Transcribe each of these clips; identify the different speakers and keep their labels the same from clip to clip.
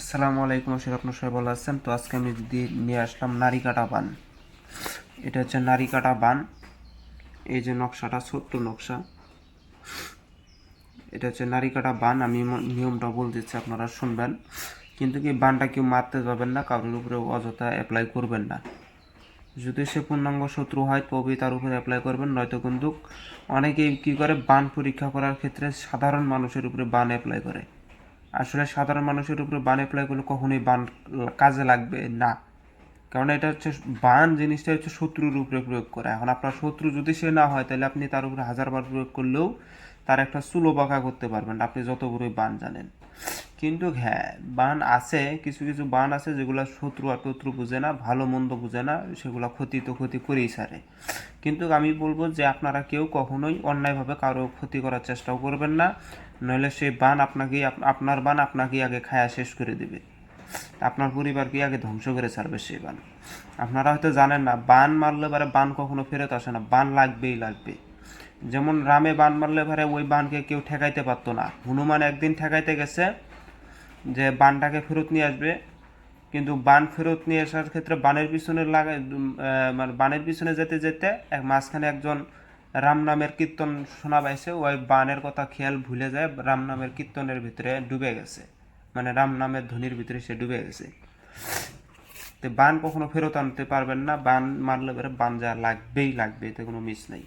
Speaker 1: আসসালামু আলাইকুম আশিক আপনার সবাই ভালো আছেন। তো আজকে আমি যদি নিয়ে আসলাম নারী কাটা বান। এটা হচ্ছে নারী কাটা বান। এই যে নকশাটা, ছোট্ট নকশা। এটা হচ্ছে নারী কাটা বান। আমি নিয়মটা বল দিচ্ছি আপনারা শুনবেন। কিন্তু কি বানটা কেউ মারতে যাবেন না, কারোর উপরে অযথা অ্যাপ্লাই করবেন না। যদি সে পূর্ণাঙ্গ শত্রু হয়, তবেই তার উপরে অ্যাপ্লাই করবেন। নয়তো কিন্তু অনেকেই কী করে, বান পরীক্ষা করার ক্ষেত্রে সাধারণ মানুষের উপরে বান অ্যাপ্লাই করে। আসলে সাধারণ মানুষের উপরে বান অ্যাপ্লাই করলে কখনোই বান কাজে লাগবে না। কারণ এটা হচ্ছে বান জিনিসটা হচ্ছে শত্রুর উপরে প্রয়োগ করা। এখন আপনার শত্রু যদি সে না হয়, তাহলে আপনি তার উপরে হাজারবার প্রয়োগ করলেও তার একটা চুলো বাঁকা করতে পারবেন। আপনি যত বড়ই বান জানেন। কিন্তু হ্যাঁ বান আছে, কিছু কিছু বান আছে যেগুলো শত্রু আর টত্রু বুঝে না, ভালো মন্দ বুঝে না, সেগুলো ক্ষতি তো ক্ষতি করেই সারে কিন্তু আমি বলব যে আপনারা কেউ কখনোই অন্যায়ভাবে কারও ক্ষতি করার চেষ্টাও করবেন না, নইলে সেই বান আপনাকেই আপনার বান আপনাকেই আগে খায়া শেষ করে দেবে। আপনার পরিবারকে আগে ধ্বংস করে ছাড়বে সেই বান। আপনারা হয়তো জানেন না, বান মারলে পারে বান কখনো ফেরত আসে না, বান লাগবেই লাগবে। যেমন রামে বান মারলে পারে ওই বানকে কেউ ঠেকাইতে পারতো না। হনুমান একদিন ঠেকাইতে গেছে যে বানটাকে ফেরত নিয়ে আসবে। কিন্তু বান ফেরত নিয়ে আসার ক্ষেত্রে বানের পিছনে লাগা মানে বানের পিছনে যেতে যেতে এক মাঝখানে একজন রাম নামের কীর্তন শোনা পাইছে। ওই বানের কথা খেয়াল ভুলে যায়, রাম নামের কীর্তনের ভিতরে ডুবে গেছে। মানে রাম নামের ধ্বনির ভিতরে সে ডুবে গেছে। তো বান কখনো ফেরত আনতে পারবেন না। বান মারলে পরে বান যা লাগবেই লাগবে, এতে কোনো মিস নেই।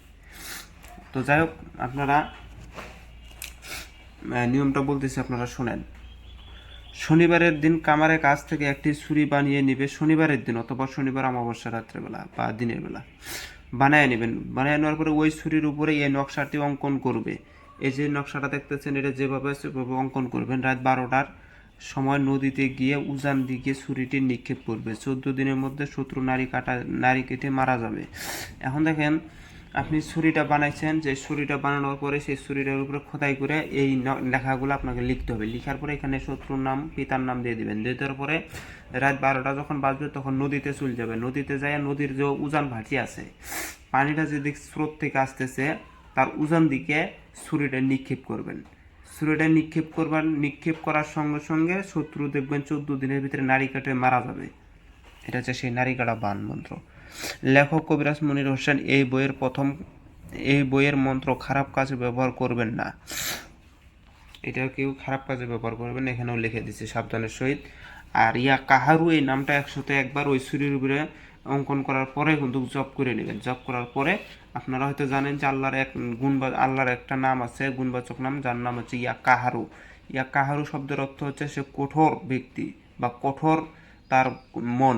Speaker 1: তো যাই হোক, আপনারা নিয়মটা বলতেছি, আপনারা শোনেন। শনিবারের দিন কামারের কাছ থেকে একটি ছুরি বানিয়ে নিবে শনিবারের দিন অথবা শনিবার অমাবস্যা রাত্রেবেলা বা দিনের বেলা। বানায় নেবেন। বানায় নেওয়ার পরে ওই ছুরির উপরে এই নকশাটি অঙ্কন করবে। এই যে নকশাটা দেখতেছেন, এটা যেভাবে সেভাবে অঙ্কন করবেন। রাত বারোটার সময় নদীতে গিয়ে উজান দিকে ছুরিটি নিক্ষেপ করবে। চোদ্দ দিনের মধ্যে শত্রু নারী কাটা নারী কেটে মারা যাবে। এখন দেখেন আপনি ছুরিটা বানাইছেন, যে ছুরিটা বানানোর পরে সেই ছুরিটার উপরে খোদাই করে এই লেখাগুলো আপনাকে লিখতে হবে। লিখার পরে এখানে শত্রুর নাম, পিতার নাম দিয়ে দিবেন। দিয়ে দেওয়ার পরে রাত বারোটা যখন বাজবে, তখন নদীতে চলে যাবে নদীতে যায় নদীর যে উজান ভাটি আছে, পানিটা যেদিক স্রোত থেকে আসতেছে, তার উজান দিকে ছুরিটা নিক্ষেপ করবেন। ছুরিটা নিক্ষেপ করবার, নিক্ষেপ করার সঙ্গে সঙ্গে শত্রু দেখবেন চোদ্দ দিনের ভিতরে নারী কাটে মারা যাবে। এটা হচ্ছে সেই নারী কাটা বান মন্ত্র। লেখক কবিরাজ মনির হোসেন এই বইয়ের প্রথম, এই বইয়ের মন্ত্র খারাপ কাজে ব্যবহার করবেন না। এটা কেউ খারাপ কাজে ব্যবহার করবেন এখানেও লিখে দিচ্ছে সাবধানের সহিত। আর ইয়া কাহারু, এই নামটা একসাথে একবার ওই ছুরির উপরে অঙ্কন করার পরে কিন্তু জব করে নেবেন। জব করার পরে আপনারা হয়তো জানেন যে আল্লাহর এক গুণবা, আল্লাহর একটা নাম আছে, গুণবাচক নাম, যার নাম হচ্ছে ইয়া কাহারু। ইয়া কাহারু শব্দের অর্থ হচ্ছে সে কঠোর ব্যক্তি বা কঠোর তার মন।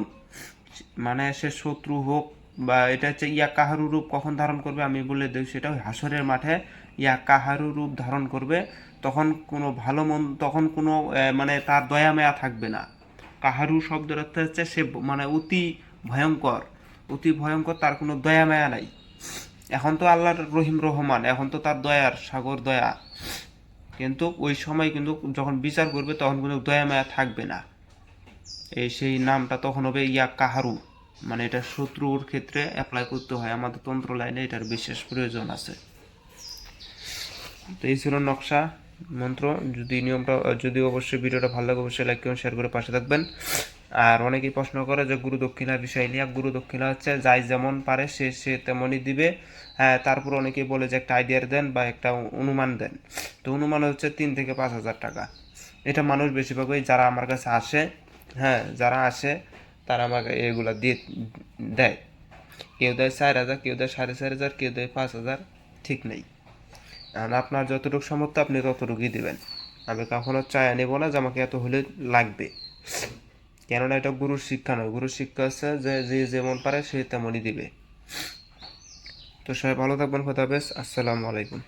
Speaker 1: মানে সে শত্রু হোক বা এটা হচ্ছে ইয়া কাহারু রূপ কখন ধারণ করবে আমি বলে দিই, সেটা হাসরের মাঠে ইয়া কাহারু রূপ ধারণ করবে। তখন কোনো ভালো মন তখন কোনো মানে তার দয়া মায়া থাকবে না। কাহারু শব্দের অর্থ হচ্ছে সে মানে অতি ভয়ঙ্কর অতি ভয়ঙ্কর তার কোনো দয়া মায়া নাই। এখন তো আল্লাহর রহিম রহমান, এখন তো তার দয়ার সাগর দয়া। কিন্তু ওই সময় কিন্তু যখন বিচার করবে তখন কিন্তু দয়া মায়া থাকবে না। সেই নামটা তখন হবে ইয়া কাহারু। মানে এটা শত্রুর ক্ষেত্রে অ্যাপ্লাই করতে হয়। আমাদের তন্ত্র লাইনে এটার বিশেষ প্রয়োজন আছে। তো এই ছিল নকশা মন্ত্র। যদি নিয়মটা, যদি অবশ্যই ভিডিওটা ভালো লাগে, অবশ্যই লাইক করুন শেয়ার করে পাশে থাকবেন। আর অনেকেই প্রশ্ন করে যে গুরু দক্ষিণার বিষয় নিয়ে, গুরু দক্ষিণা হচ্ছে যাই যেমন পারে, সে সে তেমনই দিবে। হ্যাঁ তারপর অনেকেই বলে যে একটা আইডিয়ার দেন বা একটা অনুমান দেন। তো অনুমান হচ্ছে তিন থেকে পাঁচ হাজার টাকা। এটা মানুষ বেশিরভাগই যারা আমার কাছে আসে হ্যাঁ যারা আসে, তারা আমাকে এগুলা দিয়ে দেয়। কেউ দেয় চার হাজার, কেউ দেয় সাড়ে চার হাজার, কেউ দেয় পাঁচ হাজার, ঠিক নেই। আর আপনার যতটুকু সামর্থ্য, আপনি ততটুকুই দেবেন। আমি কখনো চায় নেব না যে আমাকে এত হলে লাগবে। কেননা এটা গুরুর শিক্ষা নয়। গুরুর শিক্ষা হচ্ছে যে যে যেমন পারে সে তেমনই দিবে। তো সবাই ভালো থাকবেন খোদাবেশ আসসালামু আলাইকুম।